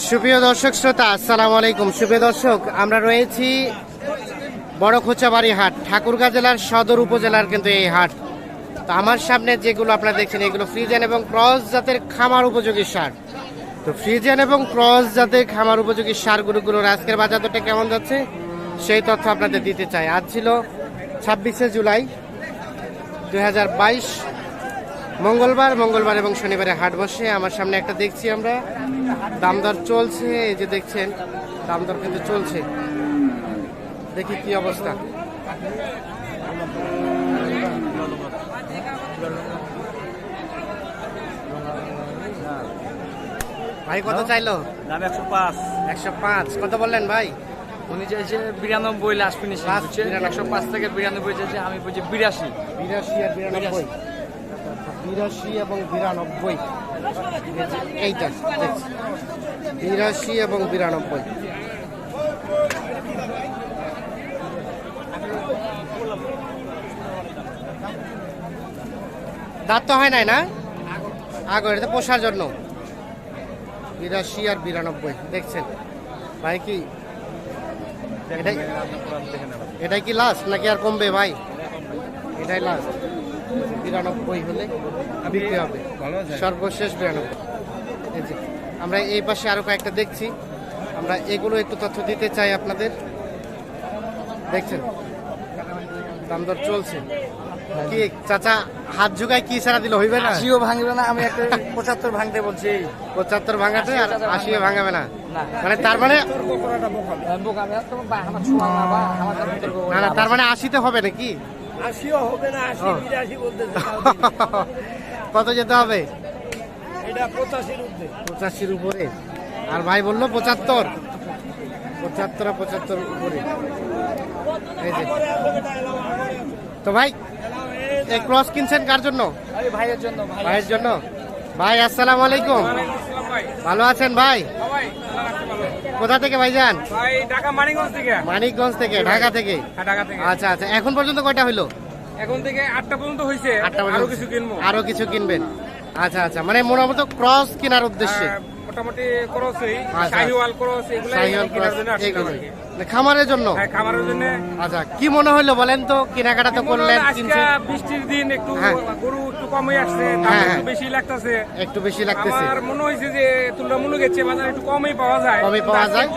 সুপ্রিয় দর্শক শ্রোতা, আসসালামু আলাইকুম। সুপ্রিয় দর্শক, আমরা রয়েছি বড় খোঁচাবাড়ি হাট, ঠাকুরগাঁ জেলার সদর উপজেলার কিন্তু এই হাট। তো আমার সামনে যেগুলো আপনারা দেখছেন, এগুলো ফ্রিজেন এবং ক্রস জাতের খামার উপযোগী সার। তো ফ্রিজেন এবং ক্রস জাতের খামার উপযোগী সারগুলোগুলোর আজকের বাজার কেমন যাচ্ছে, সেই তথ্য আপনাদের দিতে চাই। আজ ছিল ছাব্বিশে জুলাই দু হাজার বাইশ মঙ্গলবার মঙ্গলবার এবং শনিবারে হাট বসে আমার সামনে একটা দেখছি আমরা। দামদর চলছে এই যে দেখছেন দামদর কিন্তু চলছে। দেখি কি অবস্থা। ভাই কত চাইলো? দাম একশো পাঁচ। একশো পাঁচ। কত বললেন ভাই? উনি চাইছে বিরানব্বই লাস্ট ফিনিশিং। একশো পাঁচ থেকে বিরানব্বই চাইছে আমি বলছি বিরাশি। বিরাশি আর বিরানব্বই। বিরাশি এবং বিরানব্বই। এইটা বিরাশি এবং বিরানব্বই। দাঁত তো হয় নাই না? আগর, এটা পোষার জন্য। বিরাশি আর বিরানব্বই, দেখছেন? ভাই কি? এটাই কি লাস্ট নাকি আর কমবে ভাই? এটাই লাস্ট বিরানব্বই হলে বিক্রি হবে। সর্বশেষ বিরানব্বই। এই যে আমরা এই পাশে আরও কয়েকটা দেখছি। আমরা এগুলো একটু তথ্য দিতে চাই আপনাদের। দেখছেন? দাম দর চলছে। কি চাচা হাত ঝুকায় কি ছাড়া দিল? হইবে না? আশিও ভাঙবে না আমি একটা পঁচাত্তর ভাঙতে বলছি। পঁচাত্তর ভাঙাতে আর আশিও ভাঙাবে না। মানে তার মানে করবে না না তার মানে আশিতে হবে নাকি? আশিও হবে না আশি বিরাশি বলতেছে কত যেতে হবে? এটা পঁচাশির ঊর্ধ্বে। পঁচাশির উপরে। আর ভাই বলল পঁচাত্তর। পঁচাত্তর পঁচাত্তর উপরে। এই যে। তো ভাই এই ক্রস কিনছেন কার জন্য? ভাইয়ের জন্য ভাই ভাইয়ের জন্য। ভাই আসসালামু আলাইকুম। ভালো আছেন ভাই? কোথা থেকে ভাই ঢাকা মানিকগঞ্জ থেকে। মানিকগঞ্জ থেকে ঢাকা থেকে? হ্যাঁ ঢাকা থেকে। আচ্ছা আচ্ছা এখন পর্যন্ত কয়টা হইল? এখন থেকে আটটা পর্যন্ত হয়েছে আটটা আরও পর্যন্ত। কিছু কিনবো। আরও কিছু কিনবেন। আচ্ছা আচ্ছা মানে মোটামুটি ক্রস কেনার উদ্দেশ্যে। আহ, মোটামুটি করছে আচ্ছা। শাহিওয়াল ক্রস এগুলো শাহিওয়াল কেনার জন্য আসছিলাম এগুলো আর কি। মানে খামারের জন্য? হ্যাঁ খামারের জন্য। আচ্ছা কি মনে বলেন তো কেনাকাটা তো করলেন আজকে বৃষ্টির দিন একটু হ্যাঁ। গরু একটু কমই আসছে দাম হ্যাঁ, একটু। বেশি লাগতেছে। একটু বেশি লাগতেছে। আমার মনে যে তুলনামূলক বাজার একটু কমই পাওয়া যায়। কমই পাওয়া যায়।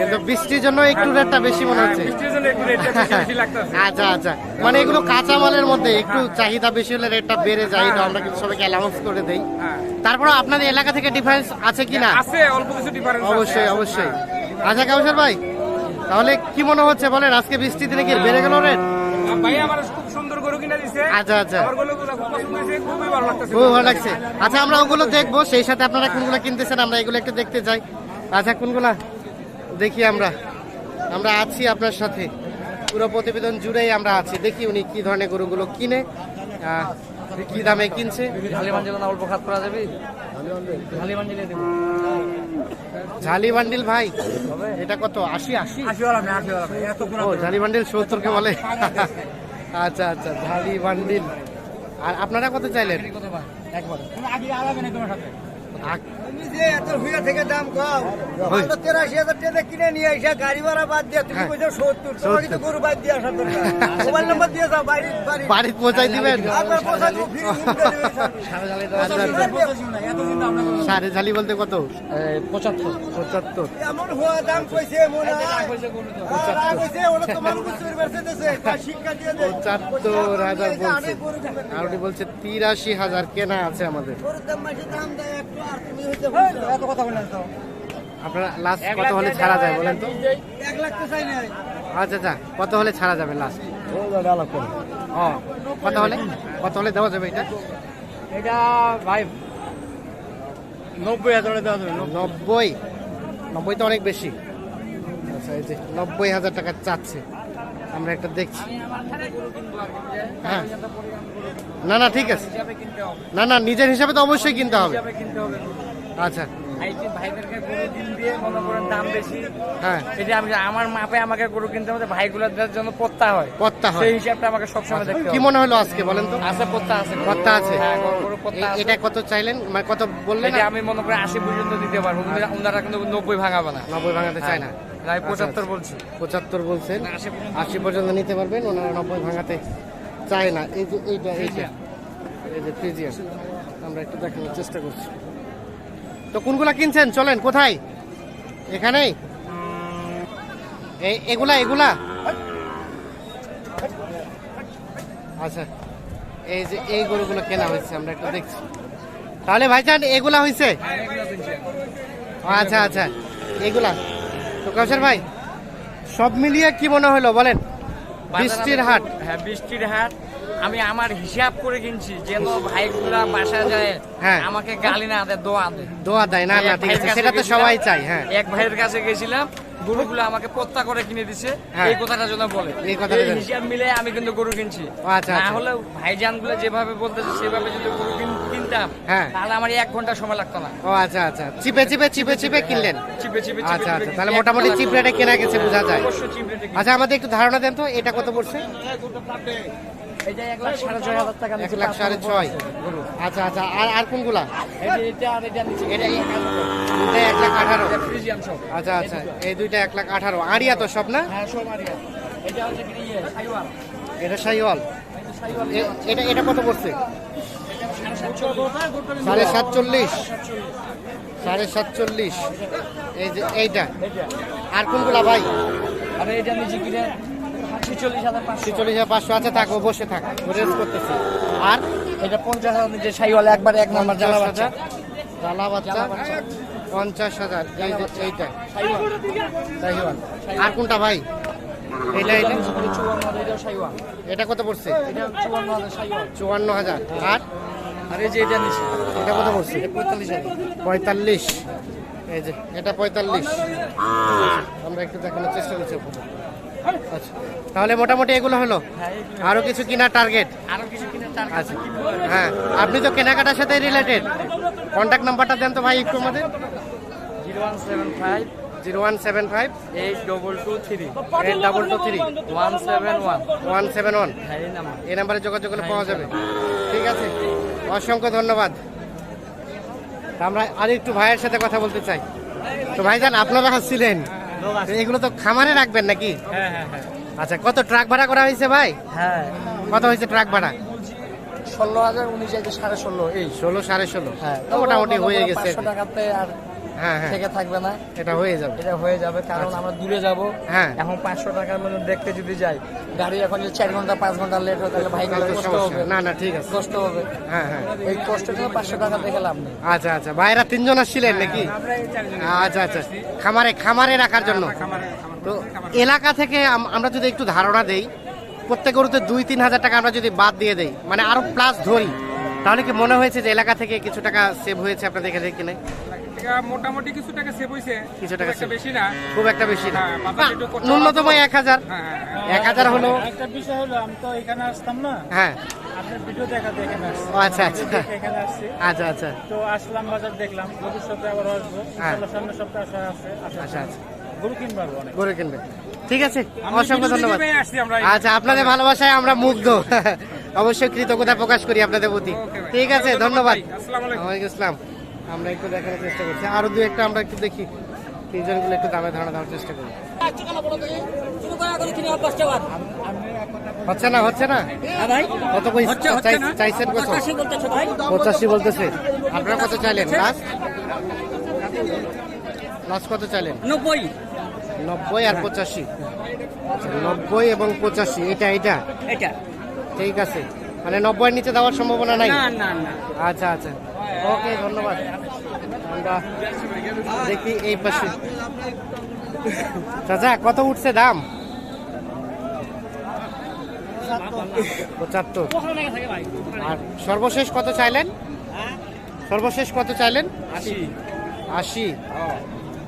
কিন্তু বৃষ্টির জন্য একটু রেটটা বেশি মনে হচ্ছে। বৃষ্টির জন্য একটু রেটটা বেশি লাগতেছে। আচ্ছা আচ্ছা। মানে এগুলো কাঁচামালের মধ্যে একটু চাহিদা বেশি হলে রেটটা বেড়ে যায় আমরা কিন্তু সবাইকে অ্যালাউন্স করে দেই। হ্যাঁ। তারপরে আপনাদের এলাকা থেকে ডিফারেন্স আছে কিনা আছে অল্প কিছু ডিফারেন্স অবশ্যই অবশ্যই। আচ্ছা কাউসার ভাই তাহলে কি মনে হচ্ছে বলেন আজকে বৃষ্টি দিনে কি বেড়ে গেল রেট? ভাই আমার খুব সুন্দর গরু কিনা দিছে। আচ্ছা আচ্ছা। আমার গরুগুলো খুব পছন্দ হয়েছে খুবই ভালো লাগতেছে। খুব ভালো লাগছে। আচ্ছা আমরা ওগুলো দেখব সেই সাথে আপনারা কোনগুলো কিনতেছেন আমরা এগুলো একটু দেখতে চাই আচ্ছা কোনগুলা? দেখি আমরা। আমরা আছি আপনার সাথে। পুরো প্রতিবেদন জুড়েই আমরা আছি। দেখি উনি কি ধরনের গরুগুলো কিনে। কি দামে কিনছে? ঝালি বান্ডিল না অল্প খাত করা যাবে? ঝালি দেবো। ঝালি বান্ডিল ভাই এটা কত? আশি আশি? ও ঝালি বান্ডিল সত্তরকে বলে। আচ্ছা আচ্ছা ঝালি বান্ডিল আর আপনারা কত চাইলেন? একবার আগ- তুমি যে এত হুইয়া থেকে দাম কম আমরা তেরাশি হাজার টাকা কিনে নিয়ে এসে গাড়ি ভাড়া বাদ দিয়ে তুমি হ্যাঁ। বলছো সত্তর তোমার কিন্তু গরু বাদ দিয়ে আসার দরকার। মোবাইল নাম্বার দিয়ে যাও বাড়ি বাড়ি। বাড়ি পৌঁছাই দিবেন। আপনার পয়সা দিব, ফ্রি হোম ডেলিভারি সাড়ে ঝালি বলতে কত? পঁচাত্তর। পঁচাত্তর। এমন হওয়া দাম কইছে মনে হয়। ওরা তোমার উপর চুরি বেড়ছে শিক্ষা দিয়ে পঁচাত্তর হাজার বলছে, বলছে আরে তিরাশি হাজার কেনা আছে আমাদের। দাম দেয় একটু, আপনারা লাস্ট কত হলে ছাড়া যায় বলেন তো। আচ্ছা আচ্ছা কত হলে ছাড়া যাবে লাস্ট ও কত হলে? কত হলে দেওয়া যাবে এটা? এটা ভাই নব্বই হাজার দেওয়া যাবে নব্বই? নব্বই তো অনেক বেশি। আচ্ছা এই যে নব্বই হাজার টাকা চাচ্ছে। আমরা একটা দেখছি। হ্যাঁ। না না ঠিক আছে। না না নিজের হিসাবে তো অবশ্যই কিনতে হবে। আচ্ছা। হ্যাঁ। আমার মাপে আমাকে গরু কিনতে হবে জন্য পত্তা হয়। পত্তা হয়। সেই হিসাবটা আমাকে সবসময় দেখতে কি মনে হলো আজকে বলেন তো? আছে পত্তা আছে। পত্তা আছে। হ্যাঁ পত্তা এটা কত চাইলেন? মানে কত বললেন আমি মনে করি আশি পর্যন্ত দিতে পারব। ওনারা কিন্তু নব্বই ভাঙাবে না। নব্বই ভাঙাতে চায় না। না, পঁচাত্তর বলছি পঁচাত্তর বলছেন। আশি পর্যন্ত। নিতে পারবেন ওনারা নব্বই ভাঙাতে চায় না। এই যে এইটা এইটা এই যে ফ্রিজিয়ান আমরা একটু দেখানোর চেষ্টা করছি। তো কোনগুলা কিনছেন? চলেন কোথায়? এখানেই? এই এগুলা এগুলা? আচ্ছা এই যে এই গরুগুলো কেনা হয়েছে আমরা একটু দেখছি। তাহলে ভাইজান এগুলা হয়েছে? আচ্ছা আচ্ছা এগুলা। তো কাউসার ভাই সব মিলিয়ে কি মনে হলো বলেন? বৃষ্টির হাট হ্যাঁ বৃষ্টির হাট। আমি আমার হিসাব করে কিনছি যেন ভাইগুলা বাসা যায় হ্যাঁ। আমাকে গালি না দেয় দোয়া দেয়। দোয়া দেয় না না ঠিক আছে সেটা তো সবাই চাই হ্যাঁ। এক ভাইয়ের কাছে গেছিলাম গরুগুলো আমাকে পত্তা করে কিনে দিছে। হ্যাঁ। এই কথাটা জন্য বলে। এই কথাটা হিসাব মিলে আমি কিন্তু গরু কিনছি। আচ্ছা, না আচ্ছা। হলে ভাইজানগুলো যেভাবে বলতেছে সেভাবে যদি গরু কিনতাম হ্যাঁ। তাহলে আমার এক ঘণ্টা সময় লাগতো না। ও আচ্ছা আচ্ছা। চিপে চিপে চিপে চিপে কিনলেন? চিপে চিপে আচ্ছা আচ্ছা। তাহলে মোটামুটি চিপ রেটে কেনা গেছে বোঝা যায়। আচ্ছা আমাদের একটু ধারণা দেন তো এটা কত পড়ছে? এটা এক লাখ সাড়ে ছয় হাজার টাকা এক লাখ সাড়ে ছয়। গরু। আচ্ছা আচ্ছা আর আর কোনগুলা? দুইটা এক লাখ আঠারো। আচ্ছা আচ্ছা এই দুইটা এক লাখ আঠারো। আড়িয়া তো সব না? হ্যাঁ এটা হচ্ছে ইয়ে? এটা এটা কত পড়ছে? সাড়ে সাতচল্লিশ। সাড়ে সাতচল্লিশ। এই যে এইটা। আর কোনগুলা ভাই? আর এটা নিচে কিনে ছিচল্লিশ হাজার পাঁচশো। আছে থাকো বসে থাক। রেস করতেছি। আর? এটা পঞ্চাশ হাজার নিচে সাইওয়াল একবার এক নম্বর জ্বালা বাচ্চা। জ্বালা বাচ্চা পঞ্চাশ হাজার এই যে এইটা। সাইওয়াল। আর কোনটা ভাই? এটা এটা এটা কত পড়ছে? চুয়ান্ন হাজার আর? আর এই যে এটা নিচে। এটা কত পড়ছে? পঁয়তাল্লিশ হাজার। পঁয়তাল্লিশ। এই যে এটা পঁয়তাল্লিশ। আমরা একটু দেখানোর চেষ্টা করছি। আচ্ছা। তাহলে মোটামুটি এগুলো হলো? হ্যাঁ আরও কিছু কিনার টার্গেট আরও কিছু আচ্ছা। হ্যাঁ আপনি তো কেনাকাটার সাথে রিলেটেড কন্ট্যাক্ট নাম্বারটা দেন তো ভাই একটু আমাদের। Zero one seven five zero one seven five eight double two three eight double two three one seven one one seven one এই নাম্বারে যোগাযোগ করলে পাওয়া যাবে। ঠিক আছে। অসংখ্য ধন্যবাদ। আমরা আর একটু ভাইয়ের সাথে কথা বলতে চাই। তো ভাইজান আপনারা হাসছিলেন এগুলো তো খামারে রাখবেন নাকি? হ্যাঁ হ্যাঁ হ্যাঁ। আচ্ছা কত ট্রাক ভাড়া করা হয়েছে ভাই? হ্যাঁ। কত হয়েছে ট্রাক ভাড়া? ষোলো হাজার উনিশ হাজার সাড়ে ষোলো। এই ষোলো সাড়ে ষোলো। হ্যাঁ। মোটামুটি হয়ে গেছে। টাকাতে আর থেকে থাকবে না। এটা হয়ে যাবে। এটা হয়ে যাবে কারণ আমরা দূরে যাব। হ্যাঁ। এখন পাঁচশো টাকার মধ্যে দেখতে যদি যাই গাড়ি এখন যদি চার ঘণ্টা পাঁচ ঘণ্টা লেট হয় তাহলে ভাই কষ্ট হবে। না না ঠিক আছে। কষ্ট হবে। হ্যাঁ হ্যাঁ। এই জন্য পাঁচশো টাকা দেখে লাভ নেই। আচ্ছা আচ্ছা। ভাইরা তিনজন আসছিলেন নাকি? আচ্ছা আচ্ছা। খামারে খামারে রাখার জন্য। তো এলাকা থেকে আমরা যদি একটু ধারণা দেই প্রত্যেক গরুতে দুই তিন হাজার টাকা আমরা যদি বাদ দিয়ে দেই মানে আরও প্লাস ধরি তাহলে কি মনে হয়েছে যে এলাকা থেকে কিছু টাকা সেভ হয়েছে আপনাদের দেখে দেখে কিনে? মোটামুটি কিছু টাকা সেভ কিছু। বেশি না। খুব একটা বেশি না। হ্যাঁ, ন্যূনতম এক হাজার। হ্যাঁ, হ্যাঁ, এক হাজার হলো একটা বিষয় হলো আমি তো এখানে আসতাম না। হ্যাঁ। আপনার ভিডিও দেখাতে এখানে আসছি আচ্ছা আচ্ছা। এখানে আসছি। আচ্ছা আচ্ছা। তো আসলাম বাজার দেখলাম ভবিষ্যতে আবার আসব। হ্যাঁ। সপ্তাহে আসা আছে আচ্ছা আচ্ছা। গরু কিনবো অনেক। গরু কিনবে। ঠিক আছে অসংখ্য ধন্যবাদ। দেখে আসছি আমরা আচ্ছা আপনাদের ভালোবাসায় আমরা মুগ্ধ। অবশ্যই কৃতজ্ঞতা প্রকাশ করি আপনাদের প্রতি। ঠিক আছে ধন্যবাদ। ওয়ালাইকুম আসসালাম। আমরা একটু দেখানোর চেষ্টা করছি। আরও দু একটা আমরা একটু দেখি। তিনজনগুলো একটু দামে ধারণা দেওয়ার চেষ্টা করি হচ্ছে না হচ্ছে না? কত চাইছেন কত? পঁচাশি বলতেছে। আপনারা কত চাইলেন? লাস্ট? লাস্ট কত চাইলেন? নব্বই। নব্বই আর পঁচাশি। আচ্ছা, নব্বই এবং পঁচাশি এটা এটা? এটা। ঠিক আছে। মানে নব্বই নিচে দেওয়ার সম্ভাবনা নাই? আচ্ছা আচ্ছা। ওকে ধন্যবাদ। আমরা দেখি এই পাশে। চাচা কত উঠছে দাম? পঁচাত্তর। আর সর্বশেষ কত চাইলেন? সর্বশেষ কত চাইলেন? আশি। আশি।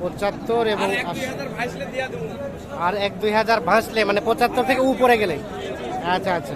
পঁচাত্তর এবং আর এক দুই হাজার ভাসলে মানে পঁচাত্তর থেকে উপরে গেলে। আচ্ছা আচ্ছা।